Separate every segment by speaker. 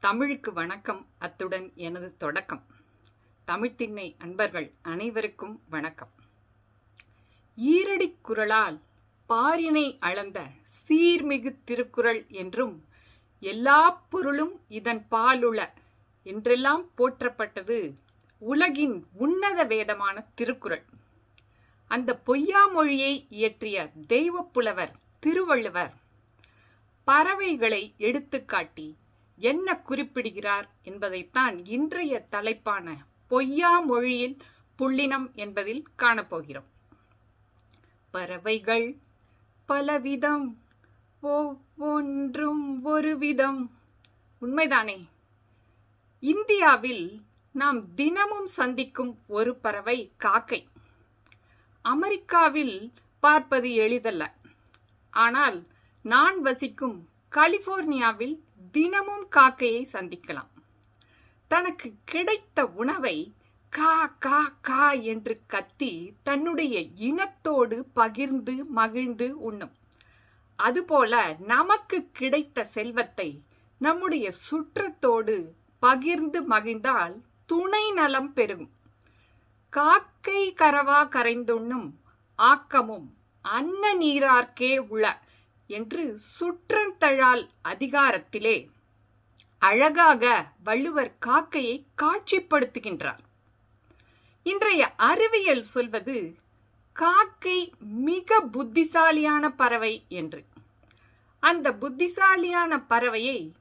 Speaker 1: தமிழுக்கு வணக்கம். அத்துடன் எனது தொடக்கம். தமிழ்த்திண்ணை அன்பர்கள் அனைவருக்கும் வணக்கம். ஈரடிக் குரலால் பாரினை அளந்த சீர்மிகு திருக்குறள் என்றும் எல்லா பொருளும் இதன் பாலுள என்றெல்லாம் போற்றப்பட்டது உலகின் உன்னத வேதமான திருக்குறள். அந்த பொய்யா மொழியை இயற்றிய தெய்வப் புலவர் திருவள்ளுவர் பறவைகளை எடுத்துக்காட்டி என்ன குறிப்பிடுகிறார் என்பதைத்தான் இன்றைய தலைப்பான பொய்யா மொழியில் புள்ளினம் என்பதில் காணப்போகிறோம். பறவைகள் பலவிதம் ஒவ்வொன்றும் ஒரு விதம் உண்மைதானே? இந்தியாவில் நாம் தினமும் சந்திக்கும் ஒரு பறவை காக்கை. அமெரிக்காவில் பார்ப்பது எளிதல்ல. ஆனால் நான் வசிக்கும் கலிபோர்னியாவில் தினமும் காக்கையை சந்திக்கலாம். தனக்கு கிடைத்த உணவை கா கா கா என்று கத்தி தன்னுடைய இனத்தோடு பகிர்ந்து மகிழ்ந்து உண்ணும். அதுபோல நமக்கு கிடைத்த செல்வத்தை நம்முடைய சுற்றத்தோடு பகிர்ந்து மகிழ்ந்தால் துணை நலம் பெருகும். காக்கை கரவா கரைந்துண்ணும் ஆக்கமும் அன்ன நீரார்க்கே உள. என்று சுற்றந்தழால் அதிகாரத்திலே அழகாக வள்ளுவர் காக்கையை காட்சிப்படுத்துகின்றார். இன்றைய அறிவியல் சொல்வது காக்கை மிக புத்திசாலியான பறவை என்று. அந்த புத்திசாலியான பறவையை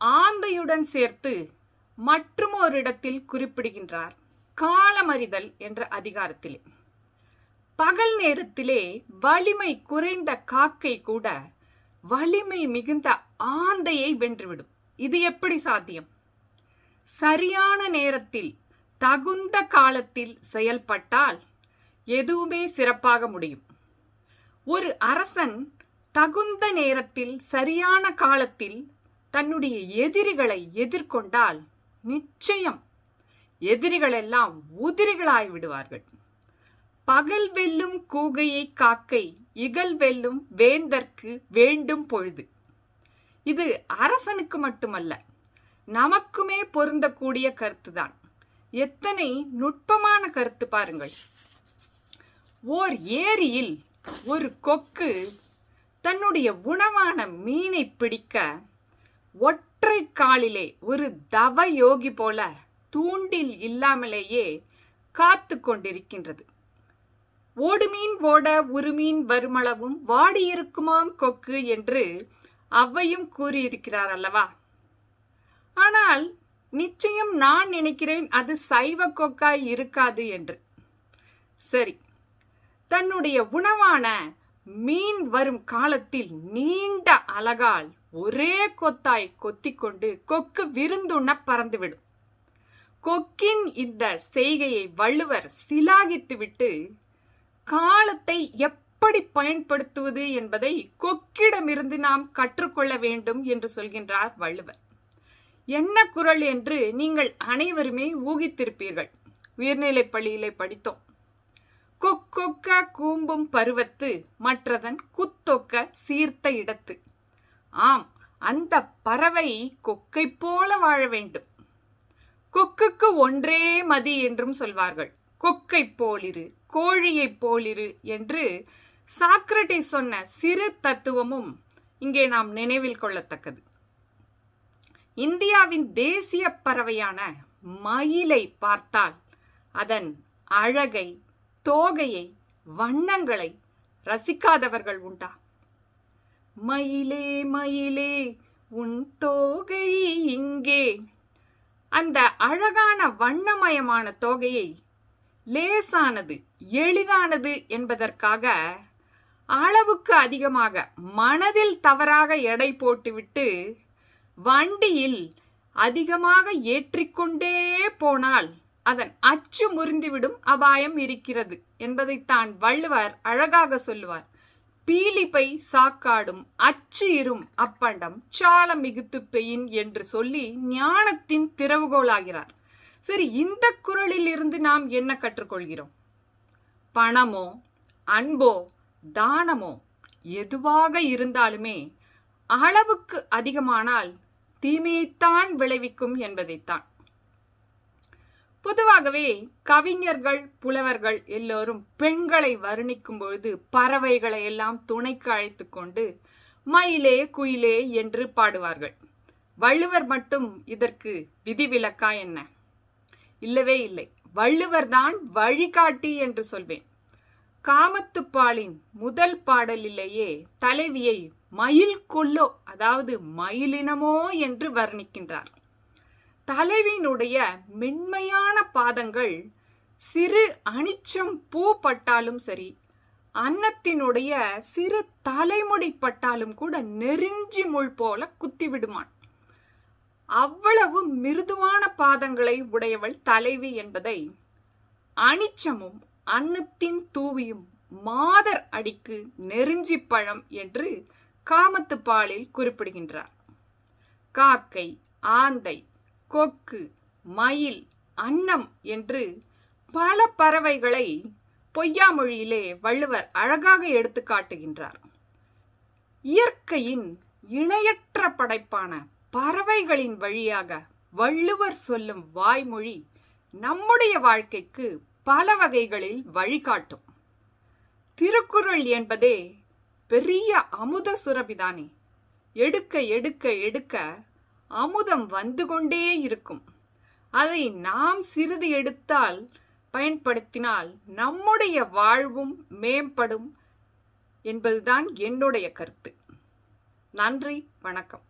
Speaker 1: ஆந்தையுடன் சேர்த்து மற்றும் ஒரு இடத்தில் குறிப்பிடுகின்றார் காலமறிதல் என்ற அதிகாரத்திலே. பகல் நேரத்திலே வலிமை குறைந்த காக்கை கூட வலிமை மிகுந்த ஆந்தையை வென்றுவிடும். இது எப்படி சாத்தியம்? சரியான நேரத்தில் தகுந்த காலத்தில் செயல்பட்டால் எதுவுமே சிறப்பாக முடியும். ஒரு அரசன் தகுந்த நேரத்தில் சரியான காலத்தில் தன்னுடைய எதிரிகளை எதிர்கொண்டால் நிச்சயம் எதிரிகளெல்லாம் உதிரிகளாய் விடுவார்கள். பகல் வெல்லும் கூகையை காக்கை இகல் வெல்லும் வேந்தற்கு வேண்டும் பொழுது. இது அரசனுக்கு மட்டுமல்ல நமக்குமே பொருந்தக்கூடிய கருத்துதான். எத்தனை நுட்பமான கருத்து பாருங்கள். ஓர் ஏரியில் ஒரு கொக்கு தன்னுடைய உணவான மீனை பிடிக்க ஒற்றை காலிலே ஒரு தவ யோகி போல தூண்டில் இல்லாமலேயே காத்து கொண்டிருக்கின்றது. ஓடுமீன் ஓட உருமீன் வருமளவும் வாடியிருக்குமாம் கொக்கு என்று அவ்வையும் கூறியிருக்கிறார் அல்லவா? ஆனால் நிச்சயம் நான் நினைக்கிறேன் அது சைவ கொக்காய் இருக்காது என்று. சரி தன்னுடைய உணவான மீன் வரும் காலத்தில் நீண்ட அழகால் ஒரே கொத்தாய் கொத்திக்கொண்டு கொக்கு விருந்துண்ண பறந்துவிடும். கொக்கின் இந்த செய்கையை வள்ளுவர் சிலாகித்துவிட்டு காலத்தை எப்படி பயன்படுத்துவது என்பதை கொக்கிடமிருந்து நாம் கற்றுக்கொள்ள வேண்டும் என்று சொல்கின்றார் வள்ளுவர். என்ன குரல் என்று நீங்கள் அனைவருமே ஊகித்திருப்பீர்கள். உயர்நிலைப் பள்ளியிலே படித்தோம். கொக்கொக்க கூம்பும் பருவத்து மற்றதன் குத்தொக்க சீர்த்த இடத்து. ஆம் அந்த பறவை கொக்கை போல வாழ வேண்டும். கொக்குக்கு ஒன்றே மதி என்றும் சொல்வார்கள். கொக்கை போலிரு கோழியைப் போலிரு என்று சாக்ரட்டை சொன்ன சிறு தத்துவமும் இங்கே நாம் நினைவில் கொள்ளத்தக்கது. இந்தியாவின் தேசிய பறவையான மயிலை பார்த்தால் அதன் அழகை தோகையை வண்ணங்களை ரசிக்காதவர்கள் உண்டா? மயிலே மயிலே உன் தோகை இங்கே. அந்த அழகான வண்ணமயமான தோகையை லேசானது எளிதானது என்பதற்காக அளவுக்கு அதிகமாக மனதில் தவறாக எடை போட்டுவிட்டு வண்டியில் அதிகமாக ஏற்றிக்கொண்டே போனால் அதன் அச்சு முறிந்துவிடும் அபாயம் இருக்கிறது என்பதைத்தான் வள்ளுவர் அழகாக சொல்லுவார். பீலிப்பை சாக்காடும் அச்சு இரும் அப்பண்டம் சால மிகுத்து பெயின் என்று சொல்லி ஞானத்தின் திறவுகோலாகிறார். சரி இந்த குரலில் இருந்து நாம் என்ன கற்றுக்கொள்கிறோம்? பணமோ அன்போ தானமோ எதுவாக இருந்தாலுமே அளவுக்கு அதிகமானால் தீமையைத்தான் விளைவிக்கும் என்பதைத்தான். பொதுவாகவே கவிஞர்கள் புலவர்கள் எல்லோரும் பெண்களை வர்ணிக்கும் பொழுது பறவைகளை எல்லாம் துணைக்கு அழைத்து கொண்டு மயிலே குயிலே என்று பாடுவார்கள். வள்ளுவர் மட்டும் இதற்கு விதிவிலக்கா என்ன? இல்லவே இல்லை. வள்ளுவர்தான் வழிகாட்டி என்று சொல்வேன். காமத்துப்பாலின் முதல் பாடலிலேயே தலைவியை மயில் கொல்லோ அதாவது மயிலினமோ என்று வர்ணிக்கின்றார். தலைவியினுடைய மென்மையான பாதங்கள் சிறு அனிச்சம் பூ பட்டாலும் சரி அன்னத்தினுடைய சிறு தலைமுடி பட்டாலும் கூட நெருஞ்சி முள் போல குத்தி விடுமான். அவ்வளவு மிருதுவான பாதங்களை உடையவள் தலைவி என்பதை அனிச்சமும் அன்னத்தின் தூவியும் மாதர் அடிக்கு நெருஞ்சி பழம் என்று காமத்து பாலில் குறிப்பிடுகின்றார். காக்கை ஆந்தை கொக்கு மயில் அன்னம் என்று பல பறவைகளை பொய்யாமொழியிலே வள்ளுவர் அழகாக எடுத்து காட்டுகின்றார். இயற்கையின் இணையற்ற படைப்பான பறவைகளின் வழியாக வள்ளுவர் சொல்லும் வாய்மொழி நம்முடைய வாழ்க்கைக்கு பல வகைகளில் வழிகாட்டும். திருக்குறள் என்பதே பெரிய அமுத சுரபிதானே. எடுக்க எடுக்க எடுக்க அமுதம் வந்து கொண்டே இருக்கும். அதை நாம் சிறிது எடுத்தால் பயன்படுத்தினால் நம்முடைய வாழ்வும் மேம்படும் என்பதுதான் என்னுடைய கருத்து. நன்றி வணக்கம்.